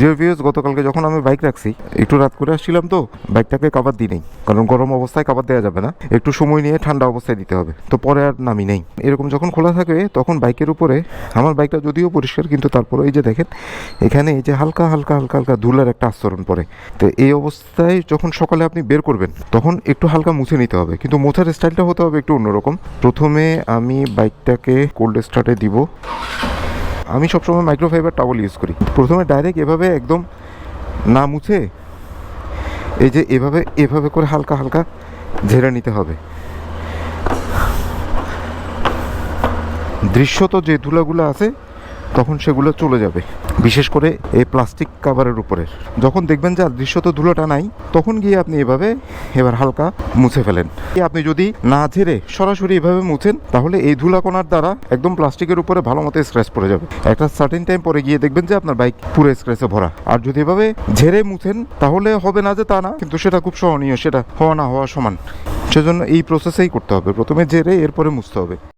যে ভিউজ গতকালকে যখন আমি বাইক রাখছি, একটু রাত করে আসছিলাম তো বাইকটাকে কাবার দিই নেই। কারণ গরম অবস্থায় কাবার দেওয়া যাবে না। একটু সময় নিয়ে ঠান্ডা অবস্থায় দিতে হবে। তো পরে আর নামি নেই। এরকম যখন খোলা থাকে, তখন বাইকের উপরে, আমার বাইকটা যদিও পরিষ্কার, কিন্তু তারপরে এই যে দেখেন, এখানে এই যে হালকা হালকা হালকা হালকা ধুলার একটা আস্তরণ পড়ে। তো এই অবস্থায় যখন সকালে আপনি বের করবেন, তখন একটু হালকা মুছে নিতে হবে। কিন্তু মোছার স্টাইলটা হতে হবে একটু অন্যরকম। প্রথমে আমি বাইকটাকে কোল্ড স্টার্টে দিব। আমি সবসময় মাইক্রোফাইবার টাওয়াল ইউজ করি। প্রথমে ডাইরেক্ট এভাবে একদম না মুছে এই যে এভাবে এভাবে করে হালকা হালকা ঝেড়ে নিতে হবে। দৃশ্যত যে ধুলাগুলো আছে তখন সেগুলো চলে যাবে। বিশেষ করে এই প্লাস্টিক কাভারের উপরে। যখন দেখবেন যে দৃশ্যত ধুলোটা নাই, তখন গিয়ে আপনি এভাবে এবার হালকা মুছে ফেলেন। আপনি যদি না ঝেড়ে সরাসরি এভাবে মুছেন, তাহলে এই ধুলাকণার দ্বারা একদম প্লাস্টিকের উপরে ভালো মতো স্ক্র্যাচ পড়ে যাবে। একটা সার্টেন টাইম পরে গিয়ে দেখবেন যে আপনার বাইক পুরো স্ক্র্যাচে ভরা। আর যদি এভাবে ঝেড়ে মুছেন, তাহলে হবে না যে তা না, কিন্তু সেটা খুব সহনীয়, সেটা হওয়া না হওয়া সমান। সেজন্য এই প্রসেসেই করতে হবে। প্রথমে ঝেড়ে এরপরে মুছতে হবে।